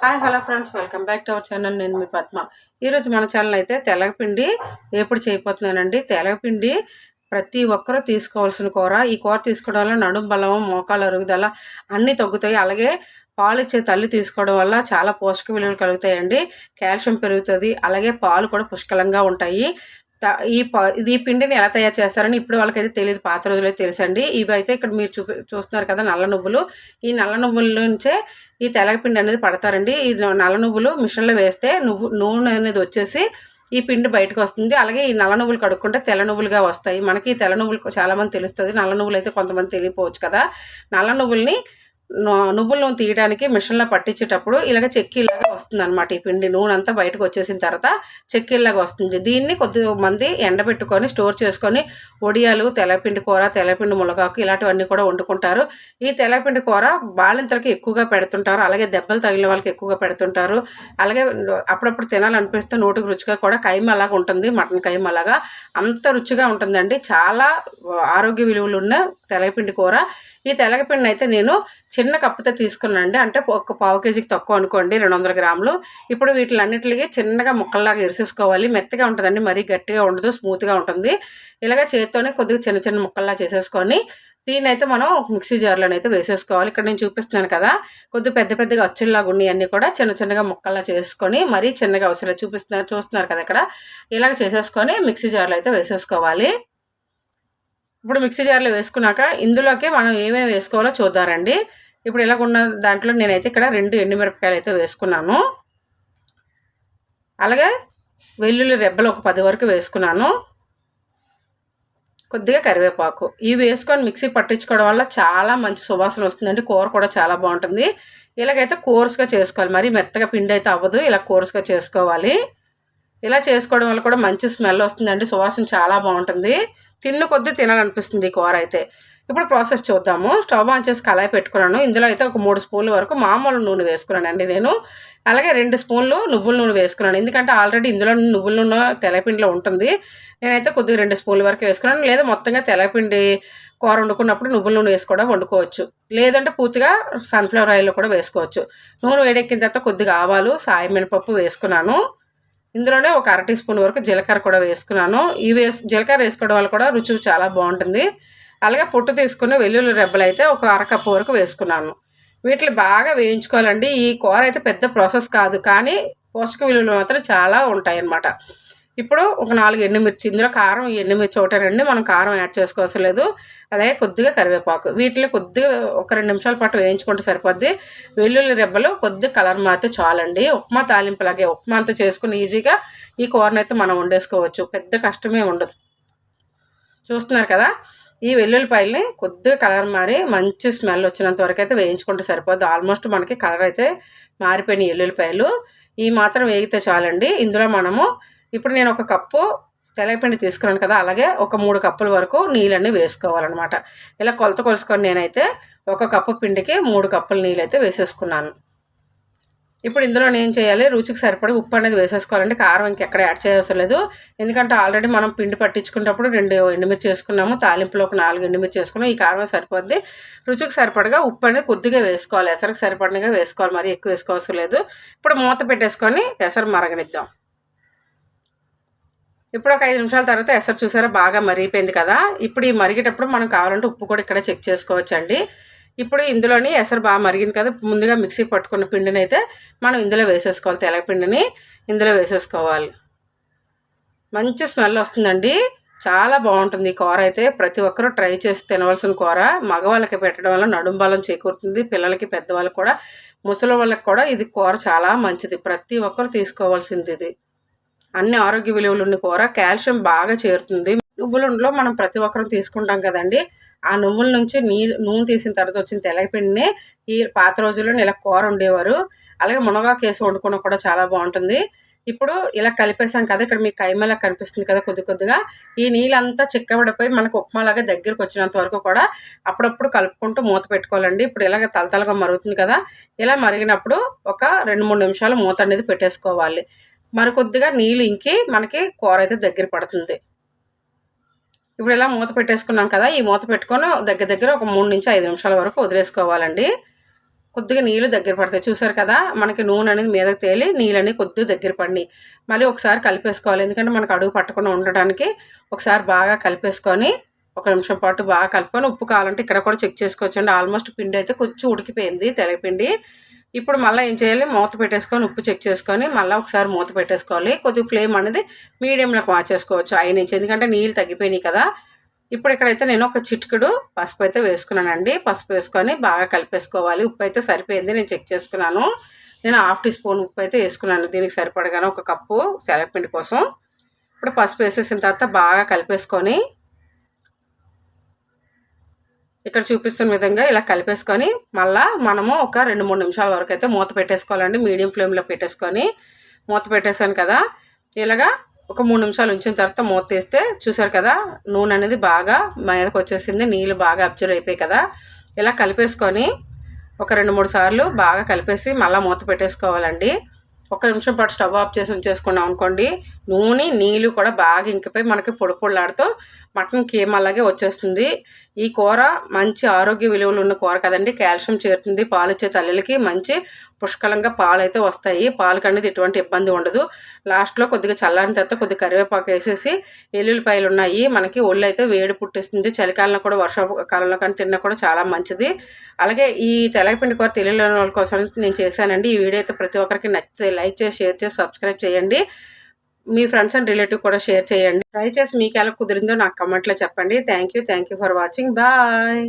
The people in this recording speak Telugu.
Hi hello friends. Welcome back to our channel. నేను మీ పద్మ. ఈరోజు మన ఛానల్ అయితే తెలగపిండి ఎప్పుడు చేయబోతున్నానండి? తెలగపిండి ప్రతి ఒక్కరూ తీసుకోవాల్సిన కూర. ఈ కూర తీసుకోవడం వల్ల నడుం బలం మోకాలు అరుగుదల అన్నీ తగ్గుతాయి. అలాగే పాలు ఇచ్చే తల్లి తీసుకోవడం వల్ల చాలా పోషక విలువలు కలుగుతాయండి. కాల్షియం పెరుగుతుంది. అలాగే పాలు కూడా పుష్కలంగా ఉంటాయి. ఈ ప- ఈ పిండిని ఎలా తయారు చేస్తారని ఇప్పుడు వాళ్ళకైతే తెలియదు పాత రోజులే తెలుసండి. ఇవి అయితే ఇక్కడ మీరు చూ చూస్తున్నారు కదా నల్ల నువ్వులు. ఈ నల్ల నువ్వుల నుంచే ఈ తెల్లపిండి అనేది పడతారండి. ఈ నల్ల నువ్వులు మిషన్లో వేస్తే నువ్వు నూనె అనేది వచ్చేసి ఈ పిండి బయటకు వస్తుంది. అలాగే ఈ నల్ల నువ్వులు కడుక్కుంటే తెల్ల నువ్వులుగా వస్తాయి. మనకి ఈ తెల్ల నువ్వులు చాలామంది తెలుస్తుంది. నల్ల నువ్వులు అయితే కొంతమంది తెలియపోవచ్చు కదా. నల్ల నువ్వుల్ని నువ్వుల నూనె తీయడానికి మిషన్లో పట్టించేటప్పుడు ఇలాగ చెక్కీలాగా వస్తుంది అనమాట ఈ పిండి. నూనె అంతా బయటకు వచ్చేసిన తర్వాత చెక్కీలాగా వస్తుంది. దీన్ని కొద్ది మంది ఎండబెట్టుకొని స్టోర్ చేసుకొని వడియాలు తెల్లపిండి కూర తెల్లపిండి ములగాకు ఇలాంటివన్నీ కూడా వండుకుంటారు. ఈ తెల్లపిండి కూర బాలింతలకి ఎక్కువగా పెడుతుంటారు. అలాగే దెబ్బలు తగిలిన వాళ్ళకి ఎక్కువగా పెడుతుంటారు. అలాగే అప్పుడప్పుడు తినాలనిపిస్తే నోటికి రుచిగా కూడా కైమ అలాగా ఉంటుంది. మటన్ కైమ అలాగా అంత రుచిగా ఉంటుందండి. చాలా ఆరోగ్య విలువలు ఉన్న తెల్లపిండి కూర. ఈ తెల్లపిండిని అయితే నేను చిన్న కప్పుతో తీసుకున్నాండి అంటే ఒక పావు కేజీకి తక్కువ అనుకోండి రెండు వందల గ్రాములు. ఇప్పుడు వీటిలన్నిటికి చిన్నగా ముక్కల్లాగా ఇరిసేసుకోవాలి. మెత్తగా ఉంటుందండి మరీ గట్టిగా ఉండదు స్మూత్గా ఉంటుంది. ఇలాగ చేత్తోనే కొద్దిగా చిన్న చిన్న ముక్కల్లా చేసేసుకొని దీన్ని అయితే మనం మిక్సీ జార్లో అయితే వేసేసుకోవాలి. ఇక్కడ నేను చూపిస్తున్నాను కదా కొద్దిగా పెద్ద పెద్దగా అచ్చుల్లాగా ఉన్నాయి అన్నీ కూడా చిన్న చిన్నగా ముక్కల్లా చేసుకొని మరీ చిన్నగా అవసరం చూపిస్తున్నారు చూస్తున్నారు కదా ఇక్కడ. ఇలాగ చేసేసుకొని మిక్సీ జార్లో అయితే వేసేసుకోవాలి. ఇప్పుడు మిక్సీ జార్లో వేసుకున్నాక ఇందులోకి మనం ఏమేమి వేసుకోవాలో చూద్దారండి ఇప్పుడు ఇలా ఉన్న దాంట్లో నేనైతే ఇక్కడ రెండు ఎండుమిరపకాయలు అయితే వేసుకున్నాను. అలాగే వెల్లుల్లి రెబ్బలు ఒక పది వరకు వేసుకున్నాను. కొద్దిగా కరివేపాకు. ఇవి వేసుకొని మిక్సీ పట్టించుకోవడం వల్ల చాలా మంచి సువాసన వస్తుందండి. కూర కూడా చాలా బాగుంటుంది. ఇలాగైతే కోర్స్గా చేసుకోవాలి. మరి మెత్తగా పిండి అయితే అవ్వదు. ఇలా కోర్స్గా చేసుకోవాలి. ఇలా చేసుకోవడం వల్ల కూడా మంచి స్మెల్ వస్తుందండి. సువాసన చాలా బాగుంటుంది. తిన్న కొద్దీ తినాలనిపిస్తుంది ఈ కూర అయితే. ఇప్పుడు ప్రాసెస్ చూద్దాము. స్టవ్ ఆన్ చేసి కళాయి పెట్టుకున్నాను. ఇందులో అయితే ఒక మూడు స్పూన్ల వరకు మామూలు నూనె వేసుకున్నానండి నేను. అలాగే రెండు స్పూన్లు నువ్వుల నూనె వేసుకున్నాను. ఎందుకంటే ఆల్రెడీ ఇందులో నువ్వుల నూనె తెల్లపిండిలో ఉంటుంది. నేనైతే కొద్దిగా రెండు స్పూన్ల వరకు వేసుకున్నాను. లేదా మొత్తంగా తెల్లపిండి కూర వండుకున్నప్పుడు నువ్వుల నూనె వేసి కూడా వండుకోవచ్చు. లేదంటే పూర్తిగా సన్ఫ్లవర్ ఆయిల్లో కూడా వేసుకోవచ్చు. నూనె వేడెక్కిన తర్వాత కొద్దిగా ఆవాలు సాయి మినపప్పు వేసుకున్నాను. ఇందులోనే ఒక అర టీ స్పూన్ వరకు జీలకర్ర కూడా వేసుకున్నాను. ఈ వేసు జీలకర్ర వేసుకోవడం వల్ల కూడా రుచి చాలా బాగుంటుంది. అలాగే పొట్టు తీసుకుని వెల్లుల్లి రెబ్బలు అయితే ఒక అరకప్పు వరకు వేసుకున్నాను. వీటిని బాగా వేయించుకోవాలండి. ఈ కూర అయితే పెద్ద ప్రాసెస్ కాదు. కానీ పోషక విలువలు మాత్రం చాలా ఉంటాయన్నమాట. ఇప్పుడు ఒక నాలుగు ఎండుమిర్చి ఇందులో కారం ఈ ఎండుమిర్చి ఒకటేనండి మనం కారం యాడ్ చేసుకోవాల్సిన లేదు. అలాగే కొద్దిగా కరివేపాకు. వీటిలో కొద్దిగా ఒక రెండు నిమిషాల పాటు వేయించుకుంటే సరిపోద్ది. వెల్లుల్లి రెబ్బలు కొద్దిగా కలర్ మారితే చాలండి. ఉప్మా తాలింపులాగే ఉప్మా అంతా చేసుకుని ఈజీగా ఈ కూరని అయితే మనం వండేసుకోవచ్చు. పెద్ద కష్టమే ఉండదు. చూస్తున్నారు కదా? ఈ వెల్లుల్లిపాయల్ని కొద్దిగా కలర్ మారి మంచి స్మెల్ వచ్చినంత వరకు అయితే వేయించుకుంటే సరిపోద్ది. ఆల్మోస్ట్ మనకి కలర్ అయితే మారిపోయినాయి ఎల్లుల్లిపాయలు ఈ మాత్రం వేగితే చాలండి. ఇందులో మనము ఇప్పుడు నేను ఒక కప్పు తెల్లపిండి తీసుకున్నాను కదా అలాగే ఒక మూడు కప్పుల వరకు నీళ్ళన్నీ వేసుకోవాలన్నమాట. ఇలా కొలత కొలుసుకొని నేనైతే ఒక కప్పు పిండికి మూడు కప్పుల నీళ్ళు అయితే వేసేసుకున్నాను. ఇప్పుడు ఇందులో నేను చేయాలి? రుచికి సరిపడి ఉప్పు అనేది వేసేసుకోవాలంటే కారం ఇంకెక్కడ యాడ్ చేయవసరం లేదు. ఎందుకంటే ఆల్రెడీ మనం పిండి పట్టించుకున్నప్పుడు రెండు ఎండుమిర్చి చేసుకున్నాము తాలింపులో ఒక నాలుగు ఎండుమిర్చి చేసుకున్నాం ఈ కారం సరిపోద్ది. రుచికి సరిపడగా ఉప్పు అనేది కొద్దిగా వేసుకోవాలి. ఎసరికి సరిపడినగా వేసుకోవాలి. మరి ఎక్కువ వేసుకోవసరం లేదు. ఇప్పుడు మూత పెట్టేసుకొని ఎసరు మరగనిద్దాం. ఇప్పుడు ఒక ఐదు నిమిషాల తర్వాత ఎసరు చూసారా? బాగా మరిగిపోయింది కదా? ఇప్పుడు ఈ మరిగేటప్పుడు మనం కావాలంటే ఉప్పు కూడా ఇక్కడ చెక్ చేసుకోవచ్చండి. ఇప్పుడు ఇందులోని ఎసరు బాగా మరిగింది కదా? ముందుగా మిక్సీ పట్టుకున్న పిండిని అయితే మనం ఇందులో వేసేసుకోవాలి తెలగపిండిని ఇందులో వేసేసుకోవాలి. మంచి స్మెల్ వస్తుందండి. చాలా బాగుంటుంది ఈ కూర అయితే. ప్రతి ఒక్కరూ ట్రై చేసి తినవలసిన కూర. మగవాళ్ళకి పెట్టడం వల్ల నడుం బలం చేకూరుతుంది. పిల్లలకి పెద్దవాళ్ళకి కూడా ముసలి వాళ్ళకి కూడా ఇది కూర చాలా మంచిది. ప్రతి ఒక్కరు తీసుకోవాల్సింది ఇది. అన్ని ఆరోగ్య విలువలు ఉన్న కూర కాల్షియం బాగా చేరుతుంది. నువ్వులలో మనం ప్రతి ఒక్కరం తీసుకుంటాం కదండి. ఆ నువ్వుల నుంచి నీ నూనె తీసిన తర్వాత వచ్చిన తెల్లపిండిని ఈ పాత రోజుల్లో ఇలా కూర ఉండేవారు అలాగే మునగాకు వేసి వండుకోవడం కూడా చాలా బాగుంటుంది. ఇప్పుడు ఇలా కలిపేసాం కదా ఇక్కడ మీకు కైమలా కనిపిస్తుంది కదా కొద్ది కొద్దిగా. ఈ నీళ్ళంతా చిక్కబడిపోయి మనకు ఉప్మాలాగా దగ్గరికి వచ్చినంత వరకు కూడా అప్పుడప్పుడు కలుపుకుంటూ మూత పెట్టుకోవాలండి. ఇప్పుడు ఇలాగ తలతలగా మరుగుతుంది కదా ఇలా మరిగినప్పుడు ఒక రెండు మూడు నిమిషాలు మూత అనేది పెట్టేసుకోవాలి. మరి కొద్దిగా నీళ్ళు ఇంకి మనకి కూర అయితే దగ్గర పడుతుంది. ఇప్పుడు ఇలా మూత పెట్టేసుకున్నాం కదా ఈ మూత పెట్టుకొని దగ్గర దగ్గర ఒక మూడు నుంచి ఐదు నిమిషాల వరకు వదిలేసుకోవాలండి. కొద్దిగా నీళ్ళు దగ్గర పడతాయి. చూసారు కదా మనకి నూనె అనేది మీదకి తేలి నీళ్ళు అనేది కొద్దిగా దగ్గర పడి మళ్ళీ ఒకసారి కలిపేసుకోవాలి. ఎందుకంటే మనకు అడుగు పట్టకుండా ఉండడానికి ఒకసారి బాగా కలిపేసుకొని ఒక నిమిషం పాటు బాగా కలుపుకొని ఉప్పు కావాలంటే ఇక్కడ కూడా చెక్ చేసుకోవచ్చు అండి ఆల్మోస్ట్ పిండి అయితే కొంచెం ఉడికిపోయింది తెలగపిండి. ఇప్పుడు మళ్ళీ ఏం చేయాలి? మూత పెట్టేసుకొని ఉప్పు చెక్ చేసుకొని మళ్ళీ ఒకసారి మూత పెట్టేసుకోవాలి. కొద్దిగా ఫ్లేమ్ అనేది మీడియంలోకి మార్చేసుకోవచ్చు ఆయన నుంచి. ఎందుకంటే నీళ్ళు తగ్గిపోయినాయి కదా. ఇప్పుడు ఇక్కడైతే నేను ఒక చిటికెడు పసుపు అయితే వేసుకున్నానండి. పసుపు వేసుకొని బాగా కలిపేసుకోవాలి. ఉప్పు అయితే సరిపోయింది. నేను చెక్ చేసుకున్నాను. నేను హాఫ్ టీ స్పూన్ ఉప్పు అయితే వేసుకున్నాను. దీనికి సరిపడగానే ఒక కప్పు శనగపిండి కోసం. ఇప్పుడు పసుపు వేసేసిన తర్వాత బాగా కలిపేసుకొని ఇక్కడ చూపిస్తున్న విధంగా ఇలా కలిపేసుకొని మళ్ళా మనము ఒక రెండు మూడు నిమిషాల వరకు అయితే మూత పెట్టేసుకోవాలండి. మీడియం ఫ్లేమ్లో పెట్టేసుకొని మూత పెట్టేశాను కదా. ఇలాగా ఒక మూడు నిమిషాలు ఉంచిన తర్వాత మూత తీస్తే చూసారు కదా నూనె అనేది బాగా మీదకి వచ్చేసింది. నీళ్ళు బాగా అబ్జర్వ్ అయిపోయాయి కదా. ఇలా కలిపేసుకొని ఒక రెండు మూడు సార్లు బాగా కలిపేసి మళ్ళీ మూత పెట్టేసుకోవాలండి. ఒక నిమిషం పాటు స్టవ్ ఆఫ్ చేసి ఉంచేసుకున్నాం అనుకోండి నూనె నీళ్ళు కూడా బాగా ఇంకిపోయి మనకి పొడి పొడిలాడుతూ మటన్ కీమ అలాగే వచ్చేస్తుంది. ఈ కూర మంచి ఆరోగ్య విలువలు ఉన్న కూర కదండి. కాల్షియం చేరుతుంది. పాలు ఇచ్చే తల్లులకి మంచి పుష్కలంగా పాలు అయితే వస్తాయి. పాలకు అనేది ఎటువంటి ఇబ్బంది ఉండదు. లాస్ట్లో కొద్దిగా చల్లారిన తర్వాత కొద్దిగా కరివేపాకు వేసేసి ఎల్లుల్లిపాయలు ఉన్నాయి. మనకి ఒళ్ళు అయితే వేడి పుట్టిస్తుంది. చలికాలంలో కూడా వర్షాకాలంలో కానీ తిన్నా కూడా చాలా మంచిది. అలాగే ఈ తెలగపిండి కూర తెలియని వాళ్ళ కోసం నేను చేశానండి. ఈ వీడియో అయితే ప్రతి ఒక్కరికి నచ్చితే లైక్ చేసి షేర్ చేసి సబ్స్క్రైబ్ చేయండి. మీ ఫ్రెండ్స్ అండ్ రిలేటివ్ కూడా షేర్ చేయండి. ట్రై చేసి మీకు ఎలా కుదిరిందో నాకు కమెంట్లో చెప్పండి. Thank you. Thank you for watching. Bye.